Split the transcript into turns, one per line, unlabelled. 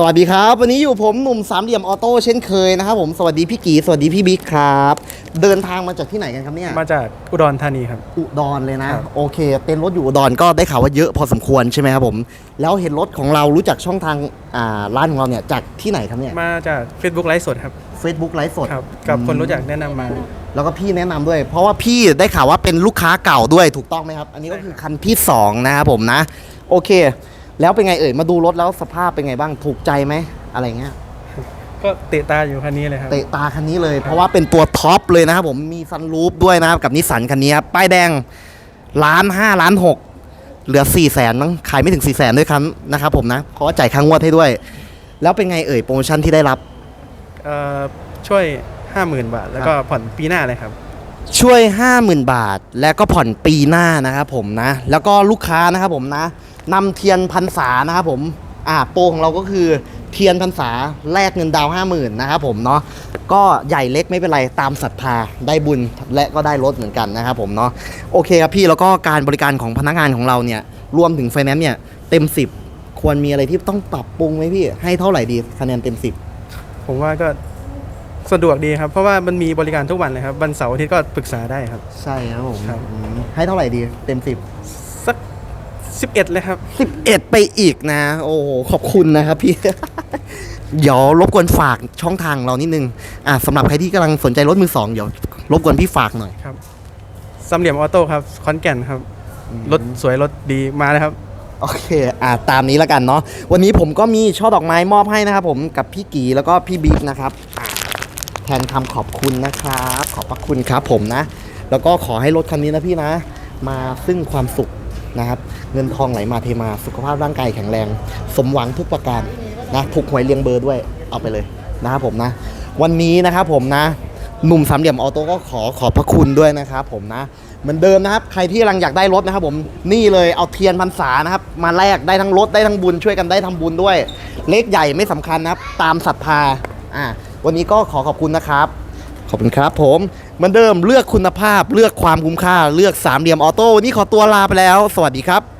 สวัสดีครับ วันนี้อยู่ผมหนุ่มสามเหลี่ยมออโต้เช่นเคยนะครับผมสวัสดีพี่กีสวัสดีพี่บิ๊กครับ เดินทางมาจากที่ไหนกันครับเนี่ย
มาจากอุดรธานีครับ
อุดรเลยนะ
ครับ
โอเคเต็นท์รถอยู่อุดรก็ได้ข่าวว่าเยอะพอสมควรใช่ไหมครับผม แล้วเห็นรถของเรารู้จักช่องทางอ่าร้านของเราเนี่ยจากที่ไหนครับเนี่ย
มาจาก Facebook ไลฟ์สดครับ
Facebook ไลฟ์สด
ครับกับคนรู้จักแนะนำมา
แล้วก็พี่แนะนำด้วย เพราะว่าพี่ได้ข่าวว่าเป็นลูกค้าเก่าด้วยถูกต้องไหมครับ อันนี้ก็คือคันที่สองนะครับผมนะ โอเค แล้วเป็นไงเอ่ยมาดูรถแล้วสภาพเป็นไงบ้างถูกใจไหมอะไรเงี้ย
ก็เตะตาอยู่คันนี้เลยครับ
เตะตาคันนี้เลย เพราะว่าเป็นตัวท็อปเลยนะครับผมมีซันรูฟด้วยนะครับกับนิสสันคันนี้ครับป้ายแดงล้านห้าล้านหกเหลือ4ี่แสนมั้งขายไม่ถึง4ี่แสนด้วยครับนะครับผมนะเพราะว่าจ่ายค่างวดให้ด้วย แล้วเป็นไงเอ่ยโปรโมชั่นที่ได้รับ
เอ่อช่วย 50,000 บาท แล้วก็ผ่อนปีหน้าเลยครับ
ช่วย 50,000 บาท แล้วก็ผ่อนปีหน้านะครับผมนะ แล้วก็ลูกค้านะครับผมนะ นำเทียนพรรษานะครับผมอ่าโปรของเราก็คือเทียนพรรษาแลกเงินดาวห้าหมื่นนะครับผมเนาะก็ใหญ่เล็กไม่เป็นไรตามศรัทธาได้บุญและก็ได้รถเหมือนกันนะครับผมเนาะโอเคครับพี่แล้วก็การบริการของพนักงานของเราเนี่ยรวมถึงไฟแนนซ์เนี่ยเต็ม 10 ควรมีอะไรที่ต้องปรับปรุงไหมพี่ ให้เท่าไหร่ดีคะแนนเต็ม 10
ผมว่าก็สะดวกดีครับ เพราราะว่ามันมีบริการทุกวันเลยครับวันเสาร์อาทิตย์ก็ปรึกษาได้ครับ
ใช่ครับผม
ครับ
อืมให้เท่าไหร่ดีเต็ม 10
สัก 11 เลยครับ
11 ไปอีกนะ โอ้โหขอบคุณนะครับพี่ เดี๋ยวรบกวนฝากช่องทางเรานิดนึงอะสำหรับใครที่กำลังสนใจรถมือสองเดี๋ยวรบกวนพี่ฝากหน่อย
ครับสามเหลี่ยมออโต้ครับคอนแก่นครับ รถสวยรถดีมาเลยครับ
โอเค อะตามนี้แล้วกันเนาะ วันนี้ผมก็มีช่อดอกไม้มอบให้นะครับผมกับพี่กีแล้วก็พี่บิ๊กนะครับอะแทนคำขอบคุณนะครับ ขอบพระคุณครับผมนะ แล้วก็ขอให้รถคันนี้นะพี่นะ มาซึ่งความสุข นะครับเงินทองไหลมาเทมาสุขภาพร่างกายแข็งแรง สมหวังทุกประการนะถูกหวยเรียงเบอร์ด้วยเอาไปเลยนะครับผมนะ วันนี้นะครับผมนะหนุ่มสามเหลี่ยมออโต้ก็ขอขอบพระคุณด้วยนะครับผมนะเหมือนเดิมนะครับ ใครที่กำลังอยากได้รถนะครับผมนี่เลยเอาเทียนพรรษานะครับ มาแลกได้ทั้งรถได้ทั้งบุญช่วยกันได้ทำบุญด้วย เล็กใหญ่ไม่สำคัญนะครับ ตามศรัทธาอ่าวันนี้ก็ขอขอบคุณนะครับ ขอบคุณครับผม เหมือนเดิมเลือกคุณภาพเลือกความคุ้มค่าเลือกสามเหลี่ยมออโต้วันนี้ขอตัวลาไปแล้ว สวัสดีครับ